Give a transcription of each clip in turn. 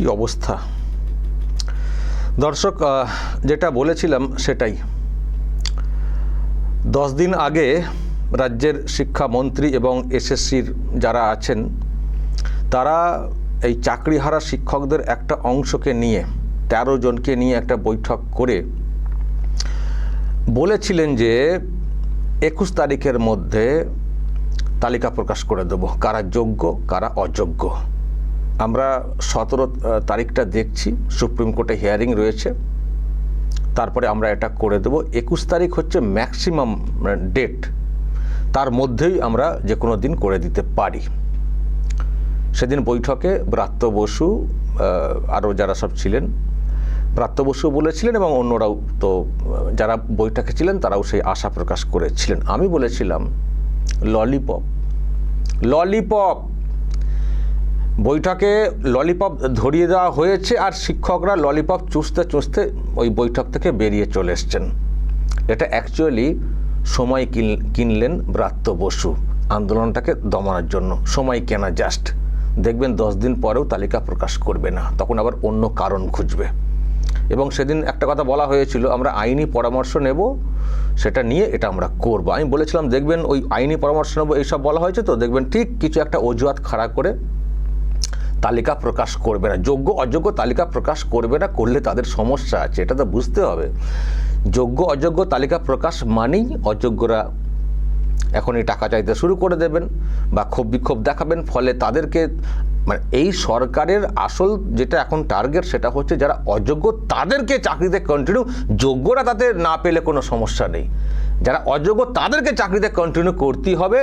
কি অবস্থা? দর্শক যেটা বলেছিলাম সেটাই। দশ দিন আগে রাজ্যের শিক্ষামন্ত্রী এবং এসএসসির যারা আছেন, তারা এই চাকরিহারা শিক্ষকদের একটা অংশকে নিয়ে, তেরো জনকে নিয়ে একটা বৈঠক করে বলেছিলেন যে একুশ তারিখের মধ্যে তালিকা প্রকাশ করে দেবো। কারা যোগ্য, কারা অযোগ্য। আমরা সতেরো তারিখটা দেখছি, সুপ্রিম কোর্টে হিয়ারিং রয়েছে। তারপরে আমরা এটা করে দেবো। একুশ তারিখ হচ্ছে ম্যাক্সিমাম ডেট তার মধ্যেই আমরা যে কোনো দিন করে দিতে পারি। সেদিন বৈঠকে ব্রাত্য বসু আরও যারা সব ছিলেন, ব্রাত্য বসু বলেছিলেন এবং অন্যরাও তো যারা বৈঠকে ছিলেন, তারাও সেই আশা প্রকাশ করেছিলেন। আমি বলেছিলাম, ললিপপ ললিপপ! বৈঠকে ললিপপ ধরিয়ে দেওয়া হয়েছে আর শিক্ষকরা ললিপপ চুষতে চুষতে ওই বৈঠক থেকে বেরিয়ে চলে এসছেন। এটা অ্যাকচুয়ালি সময় কিন- কিনলেন ব্রাত্য বসু। আন্দোলনটাকে দমানোর জন্য। সময় কেনা জাস্ট দেখবেন দশ দিন পরেও তালিকা প্রকাশ করবে না। তখন আবার অন্য কারণ খুঁজবে। এবং সেদিন একটা কথা বলা হয়েছিল, আমরা আইনি পরামর্শ নেব, সেটা নিয়ে এটা আমরা করব। আমি বলেছিলাম, দেখবেন ওই আইনি পরামর্শ নেব, এইসব বলা হয়েছে তো? দেখবেন ঠিক কিছু একটা অজুহাত খাড়া করে তালিকা প্রকাশ করবে না। যোগ্য, অযোগ্য তালিকা প্রকাশ করবে না, করলে তাদের সমস্যা আছে, এটা তো বুঝতে হবে। যোগ্য, অযোগ্য তালিকা প্রকাশ মানেই অযোগ্যরা এখনই টাকা চাইতে শুরু করে দেবেন বা ক্ষোভ বিক্ষোভ দেখাবেন, ফলে তাদেরকে মানে এই সরকারের আসল যেটা এখন টার্গেট, সেটা হচ্ছে যারা অযোগ্য তাদেরকে চাকরিতে কন্টিনিউ যোগ্যরা তাতে না পেলে কোনো সমস্যা নেই। যারা অযোগ্য তাদেরকে চাকরিতে কন্টিনিউ করতেই হবে,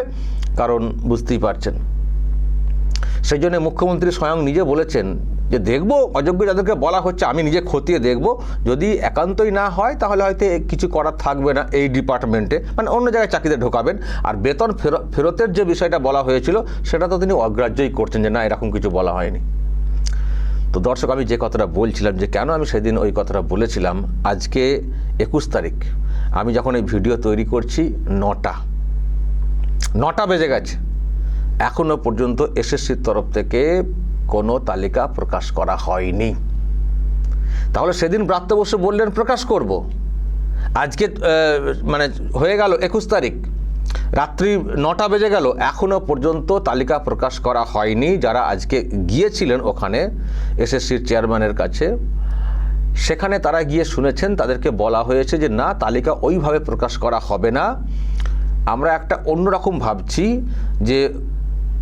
কারণ বুঝতেই পারছেন। সেই জন্য মুখ্যমন্ত্রী স্বয়ং নিজে বলেছেন যে দেখব, অযোগ্য যাদেরকে বলা হচ্ছে, আমি নিজে খতিয়ে দেখব। যদি একান্তই না হয়, তাহলে হয়তো কিছু করার থাকবে না এই ডিপার্টমেন্টে মানে অন্য জায়গায় চাকরিতে ঢোকাবেন। আর বেতন ফেরত ফেরতের যে বিষয়টা বলা হয়েছিল, সেটা তো তিনি অগ্রাহ্যই করছেন যে না, এরকম কিছু বলা হয়নি। তো দর্শক, আমি যে কথাটা বলছিলাম, যে কেন আমি সেদিন ওই কথাটা বলেছিলাম, আজকে একুশ তারিখ। আমি যখন এই ভিডিও তৈরি করছি, নটা। নটা বেজে গেছে। এখনও পর্যন্ত এসএসসির তরফ থেকে কোনো তালিকা প্রকাশ করা হয়নি। তাহলে সেদিন ব্রাত্য বসু বললেন, প্রকাশ করব। আজকে মানে হয়ে গেল একুশ তারিখ। রাত্রি নটা বেজে গেল, এখনও পর্যন্ত তালিকা প্রকাশ করা হয়নি। যারা আজকে গিয়েছিলেন ওখানে এসএসসির চেয়ারম্যানের কাছে, সেখানে তারা গিয়ে শুনেছেন, তাদেরকে বলা হয়েছে যে, না, তালিকা ওইভাবে প্রকাশ করা হবে না। আমরা একটা অন্যরকম ভাবছি যে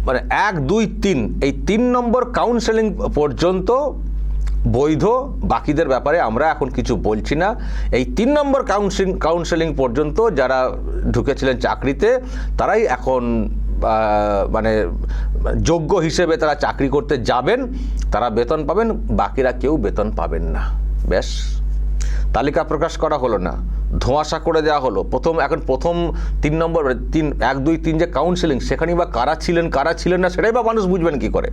মানে এক, দুই, তিন, এই তিন নম্বর কাউন্সেলিং পর্যন্ত বৈধ, বাকিদের ব্যাপারে আমরা এখন কিছু বলছি না। এই তিন নম্বর কাউন্সিলিং কাউন্সেলিং পর্যন্ত যারা ঢুকেছিলেন চাকরিতে, তারাই এখন মানে যোগ্য হিসেবে তারা চাকরি করতে যাবেন, তারা বেতন পাবেন, বাকিরা কেউ বেতন পাবেন না। ব্যাস, তালিকা প্রকাশ করা হলো না। ধোঁয়াশা করে দেওয়া হলো। প্রথম, এখন প্রথম তিন নম্বর তিন, এক, দুই, তিন যে কাউন্সিলিং সেখানেই বা কারা ছিলেন কারা ছিলেন না, সেটাই বা মানুষ বুঝবেন কি করে?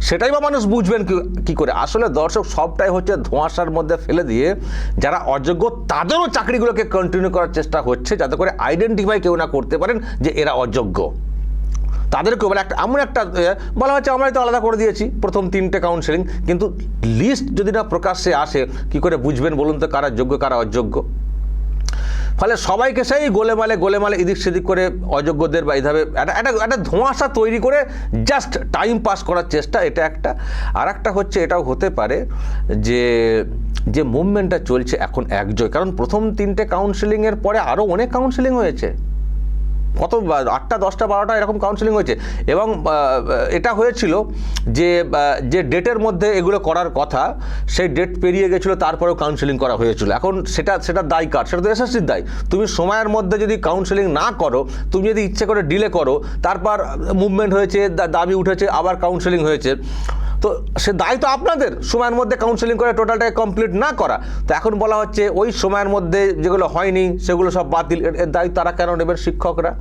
সেটাই বা মানুষ বুঝবেন কি- করে? আসলে দর্শক, সবটাই হচ্ছে ধোঁয়াশার মধ্যে ফেলে দিয়ে যারা অযোগ্য, তাদেরও চাকরিগুলোকে কন্টিনিউ করার চেষ্টা হচ্ছে, যাতে করে আইডেন্টিফাই কেউ না করতে পারেন যে এরা অযোগ্য। তাদেরকে বলে একটা, এমন একটা বলা হচ্ছে, আমরাই তো আলাদা করে দিয়েছি প্রথম তিনটে কাউন্সেলিং কিন্তু লিস্ট যদি না প্রকাশ্যে আসে, কি করে বুঝবেন বলুন তো কারা যোগ্য, কারা অযোগ্য? ফলে সবাইকে সেই গোলেমালে গোলেমালে এদিক সেদিক করে অযোগ্যদের বা এইভাবে একটা একটা একটা ধোঁয়াশা তৈরি করে জাস্ট টাইম পাস করার চেষ্টা, এটা একটা। আর একটা হচ্ছে, এটাও হতে পারে যে যে মুভমেন্টটা চলছে এখন একজয় কারণ প্রথম তিনটে কাউন্সিলিংয়ের পরে আরও অনেক কাউন্সিলিং হয়েছে। কত আটটা, দশটা, বারোটা এরকম কাউন্সেলিং হয়েছে। এবং এটা হয়েছিল যে যে ডেটের মধ্যে এগুলো করার কথা, সেই ডেট পেরিয়ে গেছিল, তারপরেও কাউন্সেলিং করা হয়েছিল। এখন সেটা সেটা দায় কার? সেটা তো এসএসসির দায়। তুমি সময়ের মধ্যে যদি কাউন্সেলিং না করো, তুমি যদি ইচ্ছে করে ডিলে করো, তারপর মুভমেন্ট হয়েছে দাবি উঠেছে, আবার কাউন্সেলিং হয়েছে। তো সে দায়িত্ব আপনাদের। সময়ের মধ্যে কাউন্সেলিং করে টোটালটাকে কমপ্লিট না করা। তো এখন বলা হচ্ছে ওই সময়ের মধ্যে যেগুলো হয়নি, সেগুলো সব বাতিল। এর- দায়িত্ব দায় তারা কেন নেবেন শিক্ষকরা?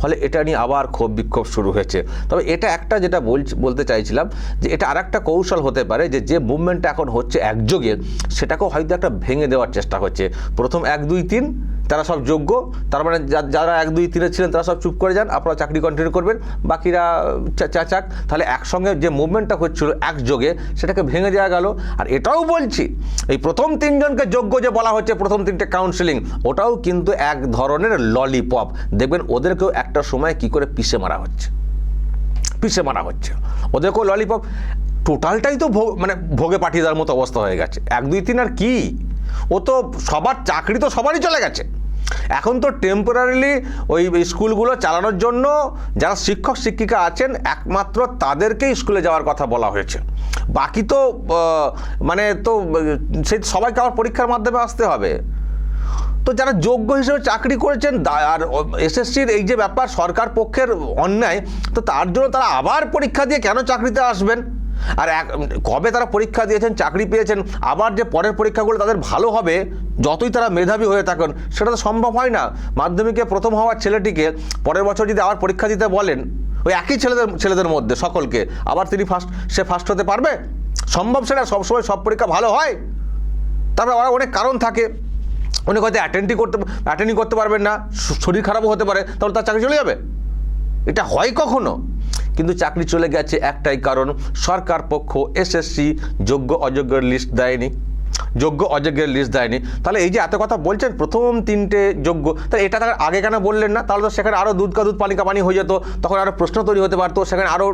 ফলে এটা নিয়ে আবার ক্ষোভ বিক্ষোভ শুরু হয়েছে। তবে এটা একটা যেটা বলতে চাইছিলাম যে এটা আরেকটা কৌশল হতে পারে যে যে মুভমেন্টটা এখন হচ্ছে একযোগে, সেটাকেও হয়তো একটা ভেঙে দেওয়ার চেষ্টা হচ্ছে। প্রথম এক, দুই, তিন, তারা সব যোগ্য, তার মানে যারা এক, দুই, তিনে ছিলেন তারা সব চুপ করে যান, আপনারা চাকরি কন্টিনিউ করবেন, বাকিরা চা- চাচাক তাহলে একসঙ্গে যে মুভমেন্টটা হচ্ছিল একযোগে, সেটাকে ভেঙে দেওয়া গেল। আর এটাও বলছি, এই প্রথম তিনজনকে যোগ্য যে বলা হচ্ছে প্রথম তিনটে কাউন্সিলিং ওটাও কিন্তু এক ধরনের ললিপপ দেখবেন ওদেরকেও একটা সময় কি করে পিষে মারা হচ্ছে? পিষে মারা হচ্ছে। ওদেরকেও ললিপপ টোটালটাই তো মানে ভোগে পাঠিয়ে দেওয়ার মতো অবস্থা হয়ে গেছে। এক, দুই, তিন আর কি? ও তো সবার চাকরি তো সবারই চলে গেছে। এখন তো টেম্পোরারিলি ওই স্কুলগুলো চালানোর জন্য যারা শিক্ষক, শিক্ষিকা আছেন, একমাত্র তাদেরকেই স্কুলে যাওয়ার কথা বলা হয়েছে। বাকি তো মানে তো সেই সবাইকে আবার পরীক্ষার মাধ্যমে আসতে হবে। তো যারা যোগ্য হিসেবে চাকরি করেছেন আর এসএসসির এই যে ব্যাপার, সরকার পক্ষের অন্যায়, তো তার জন্য তারা আবার পরীক্ষা দিয়ে কেন চাকরিতে আসবেন? আর এক, কবে তারা পরীক্ষা দিয়েছেন, চাকরি পেয়েছেন, আবার যে পরের পরীক্ষাগুলো তাদের ভালো হবে, যতই তারা মেধাবী হয়ে থাকেন, সেটা তো সম্ভব হয় না। মাধ্যমিকে প্রথম হওয়ার ছেলেটিকে পরের বছর যদি আবার পরীক্ষা দিতে বলেন, ওই একই ছেলেদের ছেলেদের মধ্যে সকলকে, আবার তিনি ফার্স্ট সে ফার্স্ট হতে পারবে? সম্ভব সেটা, সবসময় সব পরীক্ষা ভালো হয়? তারপরে আবার অনেক কারণ থাকে। উনি হয়তো অ্যাটেন্ডই করতে অ্যাটেন্ডই করতে পারবেন না শরীর খারাপও হতে পারে, তাহলে তার চাকরি চলে যাবে? এটা হয় কখনো? কিন্তু চাকরি চলে গেছে একটাই কারণ, সরকার পক্ষ এসএসসি যোগ্য অযোগ্যের লিস্ট দেয়নি। যোগ্য, অযোগ্যের লিস্ট দেয়নি। তাহলে এই যে এত কথা বলছেন, প্রথম তিনটে যোগ্য, তাহলে এটা তার আগে কেন বললেন না? তাহলে তো সেখানে আরও দুধ কা দুধ পানি কা পানি হয়ে যেত, তখন আরও প্রশ্ন তৈরি হতে পারতো, সেখানে আরও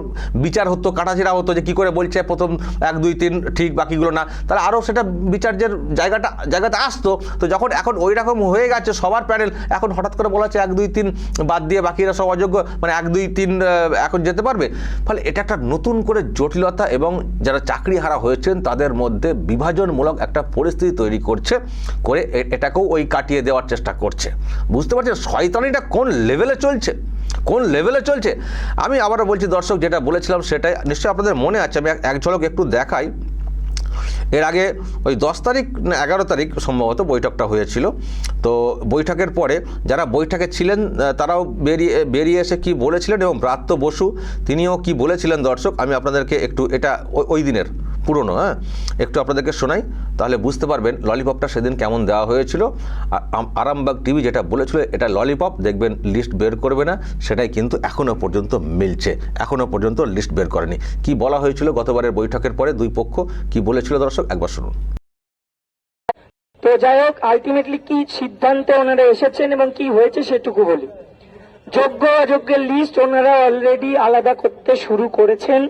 বিচার হতো, কাটাছিড়া হতো যে কী করে বলছে প্রথম এক, দুই, তিন, ঠিক বাকিগুলো না। তাহলে আরও সেটা বিচার্যের জায়গাটা, জায়গাতে আসতো। তো যখন এখন ওই রকম হয়ে গেছে সবার প্যানেল, এখন হঠাৎ করে বলা হচ্ছে এক, দুই, তিন বাদ দিয়ে বাকিরা সব অযোগ্য মানে এক, দুই, তিন এখন যেতে পারবে। ফলে এটা একটা নতুন করে জটিলতা এবং যারা চাকরি হারা হয়েছেন, তাদের মধ্যে বিভাজনমূলক একটা পরিস্থিতি তৈরি করছে, করে এটাকেও ওই কাটিয়ে দেওয়ার চেষ্টা করছে। বুঝতে পারছেন শয়তানিটা কোন লেভেলে চলছে? কোন লেভেলে চলছে? আমি আবারও বলছি দর্শক, যেটা বলেছিলাম সেটাই নিশ্চয়ই আপনাদের মনে আছে, আমি এক- ঝলক একটু দেখাই। এর আগে ওই দশ তারিখ না এগারো তারিখ সম্ভবত বৈঠকটা হয়েছিল। তো বৈঠকের পরে যারা বৈঠকে ছিলেন তারাও বেরিয়ে বেরিয়ে এসে কি বলেছিলেন এবং ব্রাত্য বসু, তিনিও কি বলেছিলেন দর্শক, আমি আপনাদেরকে একটু এটা ওই দিনের পুরনো হ্যাঁ? একটু আপনাদেরকে শোনাই, তাহলে বুঝতে পারবেন ললিপপটা সেদিন কেমন দেওয়া হয়েছিল। আর আরামবাগ টিভি যেটা বলেছিল, এটা ললিপপ, দেখবেন লিস্ট বের করবে না, সেটাই কিন্তু এখনও পর্যন্ত মিলছে। এখনও পর্যন্ত লিস্ট বের করেনি। কি বলা হয়েছিল গতবারের বৈঠকের পরে দুই পক্ষ, কি বলেছিল দর্শক, একবার শুনুন। তো যাই হোক আলটিমেটলি কি সিদ্ধান্তে ওনারা এসেছেন এবং কি হয়েছে সেটুকু বলি। যোগ্য অযোগ্যের লিস্ট ওনারা অলরেডি আলাদা করতে শুরু করেছেন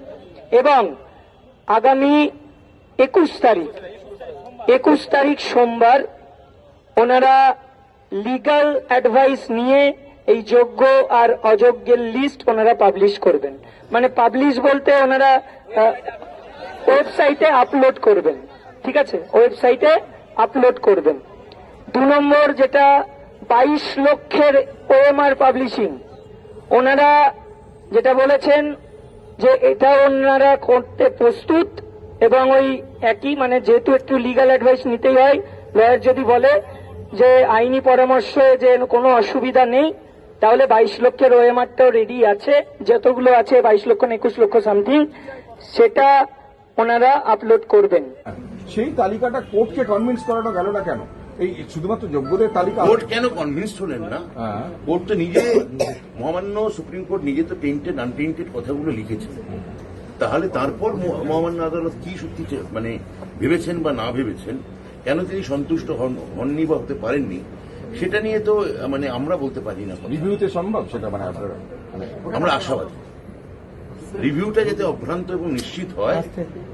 এবং আগামী একুশ তারিখ। একুশ তারিখ সোমবার ওনারা লিগাল অ্যাডভাইস নিয়ে এই যোগ্য আর অযোগ্যের লিস্ট ওনারা পাবলিশ করবেন। মানে পাবলিশ বলতে ওনারা ওয়েবসাইটে আপলোড করবেন। ঠিক আছে? ওয়েবসাইটে আপলোড করবেন। দু নম্বর যেটা, বাইশ লক্ষের ওএমআর পাবলিশিং ওনারা যেটা বলেছেন যে এটা ওনারা করতে প্রস্তুত এবং ওই একই মানে যেহেতু একটু লিগাল অ্যাডভাইস নিতেই হয় লয়ার যদি বলে যে আইনি পরামর্শে যে কোনো অসুবিধা নেই, তাহলে বাইশ লক্ষের ওএমআরটাও রেডি আছে, যতগুলো আছে বাইশ লক্ষ না একুশ লক্ষ সামথিং সেটা ওনারা আপলোড করবেন। সেই তালিকাটা কোর্টকে কনভিন্স করানো গেল না কেন? এই শুধুমাত্র যোগ্যদের তালিকা কোর্ট কেন কনভিন্স হলেন না? হ্যাঁ। কোর্ট তো নিজে মহামান্য সুপ্রিম কোর্ট নিজে তো টেন্টেড আনটেন্টেড কথাগুলো লিখেছে। তাহলে তারপর মহামান্য আদালত কি সত্যি মানে ভেবেছেন বা না ভেবেছেন? কেন তিনি সন্তুষ্ট হন- হননি বা হতে পারেননি? সেটা নিয়ে তো মানে আমরা বলতে পারি না। রিভিউতে সম্ভব সেটা মানে আপনারা মানে আমরা আশাবাদী। রিভিউটা যাতে অভ্রান্ত এবং নিশ্চিত হয়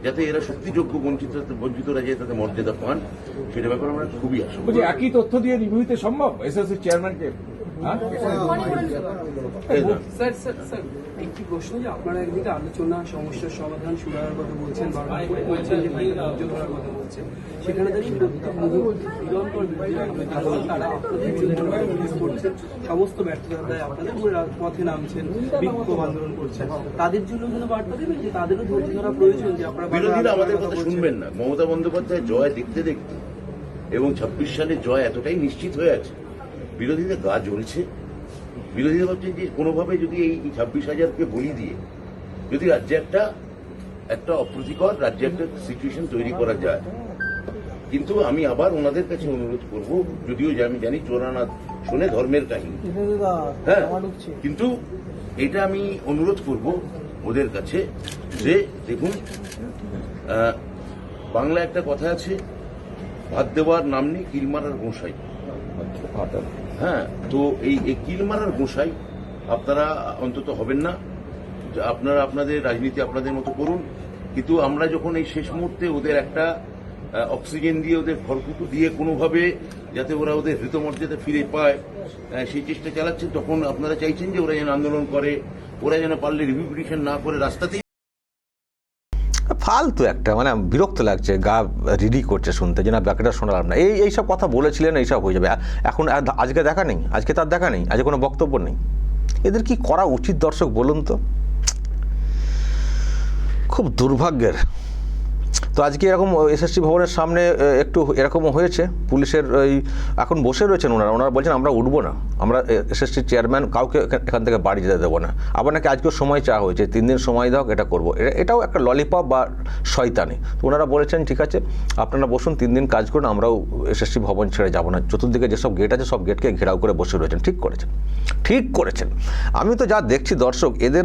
যাতে এরা সত্যিযোগ্য বঞ্চিত বঞ্চিতরা যে তাদের মর্যাদা পান সেটা ব্যাপারে আমরা খুবই আসব বলছি একই তথ্য দিয়ে রিভিউতে সম্ভব? এসএসসি চেয়ারম্যানকে। স্যার স্যার স্যার একটি প্রশ্ন যে আপনারা একদিকে আলোচনা সমস্যার সমাধান সুরাহার কথা বলছেন বলছেন যে ধৈর্য ধরার কথা বলছেন সেখানে দাঁড়িয়ে প্রত্যেক মুহূর্তে নিরন্তর বিরোধী রাজনৈতিক দল তারা আপনাদের করছেন সমস্ত আপনাদের পথে নামছেন বিক্ষোভ আন্দোলন করছেন তাদের জন্য কিন্তু বার্তা দেবেন যে তাদেরও ধৈর্য ধরা প্রয়োজন যে আপনারা বিরোধীরা আমাদের কথা। শুনবেন না মমতা বন্দ্যোপাধ্যায় জয় দেখতে দেখতে এবং ছাব্বিশ সালে জয় এতটাই নিশ্চিত হয়ে আছে বিরোধীদের গা জ্বলছে। বিরোধীরা ভাবছেন যে কোনোভাবে যদি এই ছাব্বিশ হাজারকে বলি দিয়ে যদি রাজ্যে একটা একটা অপ্রীতিকর রাজ্যে একটা সিচুয়েশন তৈরি করা যায়। কিন্তু আমি আবার ওনাদের কাছে অনুরোধ করব, যদিও আমি জানি চোরানা শুনে ধর্মের কাহিনী। হ্যাঁ কিন্তু এটা আমি অনুরোধ করব ওদের কাছে যে দেখুন বাংলা একটা কথা আছে, ভাত দেওয়ার নাম নেই কিলমারার গোসাই। হ্যাঁ তো এই এই কিলমারার গোসাই আপনারা অন্তত হবেন না। আপনারা আপনাদের রাজনীতি আপনাদের মতো করুন। কিন্তু আমরা যখন এই শেষ মুহূর্তে ওদের একটা অক্সিজেন দিয়ে ওদের খড়কুটো দিয়ে কোনোভাবে যাতে ওরা ওদের হৃতমর্যাদা ফিরে পায় সেই চেষ্টা চালাচ্ছেন, তখন আপনারা চাইছেন যে ওরা যেন আন্দোলন করে, ওরা যেন পারলে রিভিউ না করে রাস্তাতেই ফালতু একটা মানে বিরক্ত লাগছে, গা রিডি করছে শুনতে, যে না ব্যাকেটা শোনালাম না। এই এইসব কথা বলেছিলেন এইসব হয়ে যাবে। এখন আজকে দেখা নেই, আজকে তার দেখা নেই, আজকে কোনো বক্তব্য নেই। এদের কি করা উচিত দর্শক বলুন তো? খুব দুর্ভাগ্যের। তো আজকে এরকম এসএসসি ভবনের সামনে একটু এরকম হয়েছে, পুলিশের ওই, এখন বসে রয়েছেন ওনারা ওনারা বলছেন আমরা উঠবো না, আমরা এসএসসি চেয়ারম্যান কাউকে এখান- থেকে বাড়ি যেতে দেবো না, আবার নাকি আজকেও সময় চাওয়া হয়েছে, তিন দিন সময় দাও, এটা করব এটাও একটা ললিপপ বা শয়তানি, তো ওনারা বলেছেন, ঠিক আছে, আপনারা বসুন, তিন দিন কাজ করুন, আমরাও এসএসসি ভবন ছেড়ে যাব না, চতুর্দিকে যেসব গেট আছে, সব গেটকে ঘেরাও করে বসে রয়েছেন, ঠিক করেছেন ঠিক করেছেন। আমি তো যা দেখছি দর্শক, এদের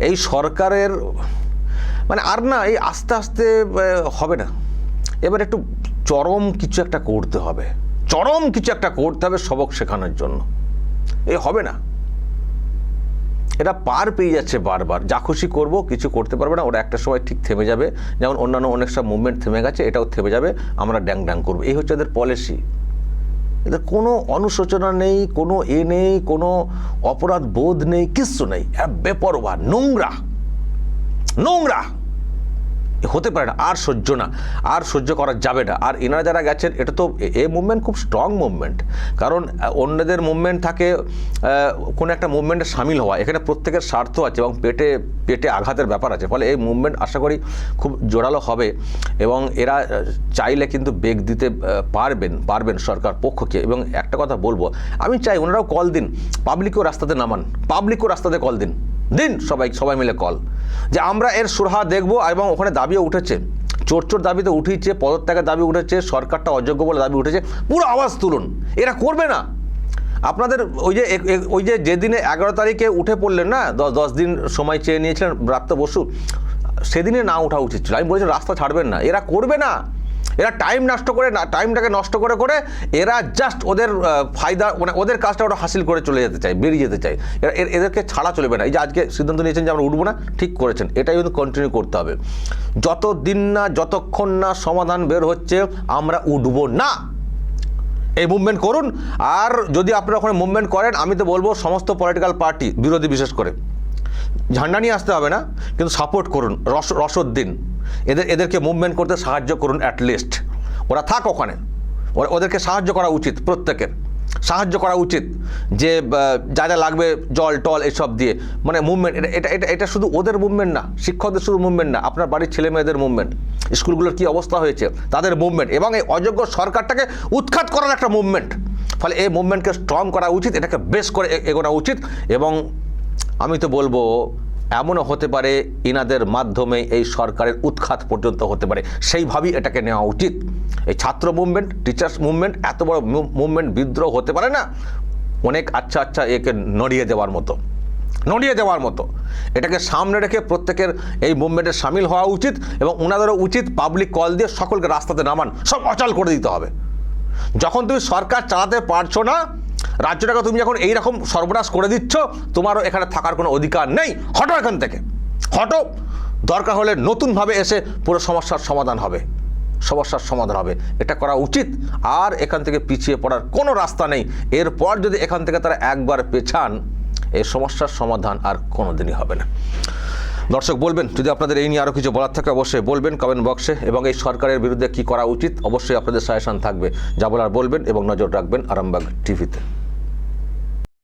এই সরকারের মানে আর না, এই আস্তে আস্তে হবে না। এবার একটু চরম কিছু একটা করতে হবে। চরম কিছু একটা করতে হবে সবক শেখানোর জন্য। এ হবে না। এটা পার পেয়ে যাচ্ছে বারবার। যা খুশি করব, কিছু করতে পারবে না, ওরা একটা সময় ঠিক থেমে যাবে। যেমন অন্যান্য অনেক সব মুভমেন্ট থেমে গেছে, এটাও থেমে যাবে, আমরা ড্যাং ড্যাং করব। এই হচ্ছে এদের পলিসি এদের কোনো অনুশোচনা নেই, কোনো এ নেই, কোনো অপরাধ বোধ নেই, কিচ্ছু নেই। বেপরোয়া, নোংরা। নোংরা। হতে পারে না, আর সহ্য না, আর সহ্য করা যাবে না। আর এনারা যারা গেছেন, এটা তো এ- মুভমেন্ট খুব স্ট্রং মুভমেন্ট কারণ অন্যদের মুভমেন্ট থাকে কোনো একটা মুভমেন্টে সামিল হওয়া। এখানে প্রত্যেকের স্বার্থ আছে এবং পেটে পেটে আঘাতের ব্যাপার আছে। ফলে এই মুভমেন্ট আশা করি খুব জোরালো হবে এবং এরা চাইলে কিন্তু বেগ দিতে পারবেন পারবেন সরকার পক্ষকে। এবং একটা কথা বলব, আমি চাই ওনারাও কল দিন পাবলিকও রাস্তাতে নামান। পাবলিকও রাস্তাতে কল দিন। দিন সবাই সবাই মিলে কল যে আমরা এর সুরাহা দেখব এবং ওখানে দাবিও উঠেছে। চোর চোর দাবিতে উঠিয়েছে পদত্যাগের দাবি উঠেছে, সরকারটা অযোগ্য বলে দাবি উঠেছে, পুরো আওয়াজ তুলুন, এরা করবে না। আপনাদের ওই যে ওই যে যেদিনে এগারো তারিখে উঠে পড়লেন না দশ দশ দিন সময় চেয়ে নিয়েছিলেন ব্রাত্য বসু, সেদিনে না ওঠা উচিত ছিল। আমি বলেছি, রাস্তা ছাড়বেন না। এরা করবে না। এরা টাইম নষ্ট করে না টাইমটাকে নষ্ট করে করে এরা জাস্ট ওদের ফায়দা মানে ওদের কাজটা ওরা হাসিল করে চলে যেতে চায়, বেরিয়ে যেতে চায়। এরা এদেরকে ছাড়া চলবে না। এই যে আজকে সিদ্ধান্ত নিয়েছেন যে আমরা উঠবো না, ঠিক করেছেন। এটাই কিন্তু কন্টিনিউ করতে হবে। যত দিন না, যতক্ষণ না সমাধান বের হচ্ছে, আমরা উঠবো না। এই মুভমেন্ট করুন। আর যদি আপনারা ওখানে মুভমেন্ট করেন, আমি তো বলব সমস্ত পলিটিক্যাল পার্টি বিরোধী বিশেষ করে, ঝান্ডা নিয়ে আসতে হবে না, কিন্তু সাপোর্ট করুন, রস, রসদ দিন। এদের, এদেরকে মুভমেন্ট করতে সাহায্য করুন অ্যাটলিস্ট ওরা থাক ওখানে। ওরা- ওদেরকে সাহায্য করা উচিত প্রত্যেকের। সাহায্য করা উচিত যে যা যা লাগবে জল, টল এসব দিয়ে। মানে মুভমেন্ট এটা এটা এটা এটা শুধু ওদের মুভমেন্ট না, শিক্ষকদের শুধু মুভমেন্ট না, আপনার বাড়ির ছেলে মেয়েদের মুভমেন্ট স্কুলগুলোর কী অবস্থা হয়েছে? তাদের মুভমেন্ট এবং এই অযোগ্য সরকারটাকে উৎখাত করার একটা মুভমেন্ট ফলে এই মুভমেন্টকে স্ট্রং করা উচিত, এটাকে বেশ করে এগোনো উচিত। এবং আমি তো বলব এমনও হতে পারে ইনাদের মাধ্যমে এই সরকারের উৎখাত পর্যন্ত হতে পারে। সেইভাবেই এটাকে নেওয়া উচিত। এই ছাত্র মুভমেন্ট, টিচার্স মুভমেন্ট, এত বড় মুভমেন্ট, বিদ্রোহ হতে পারে না? অনেক আচ্ছা আচ্ছা একে নড়িয়ে দেওয়ার মতো। নড়িয়ে দেওয়ার মতো। এটাকে সামনে রেখে প্রত্যেকের এই মুভমেন্টে সামিল হওয়া উচিত এবং ওনাদেরও উচিত পাবলিক কল দিয়ে সকলকে রাস্তাতে নামান। সব অচল করে দিতে হবে। যখন তুমি সরকার চালাতে পারছ না রাজ্যটাকে তুমি যখন এইরকম সর্বনাশ করে দিচ্ছ, তোমারও এখানে থাকার কোনো অধিকার নেই। হটো এখান থেকে। হটো। দরকার হলে নতুনভাবে এসে পুরো সমস্যার সমাধান হবে। সমস্যার সমাধান হবে। এটা করা উচিত। আর এখান থেকে পিছিয়ে পড়ার কোনো রাস্তা নেই। এরপর যদি এখান থেকে তারা একবার পেছান এই সমস্যার সমাধান আর কোনো দিনই হবে না। দর্শক, বলবেন, যদি আপনাদের এই নিয়ে আরও কিছু বলার থাকে, অবশ্যই বলবেন কমেন্ট বক্সে এবং এই সরকারের বিরুদ্ধে কি করা উচিত, অবশ্যই আপনাদের সাজেশন থাকবে। যা বলার বলবেন এবং নজর রাখবেন আরামবাগ টিভিতে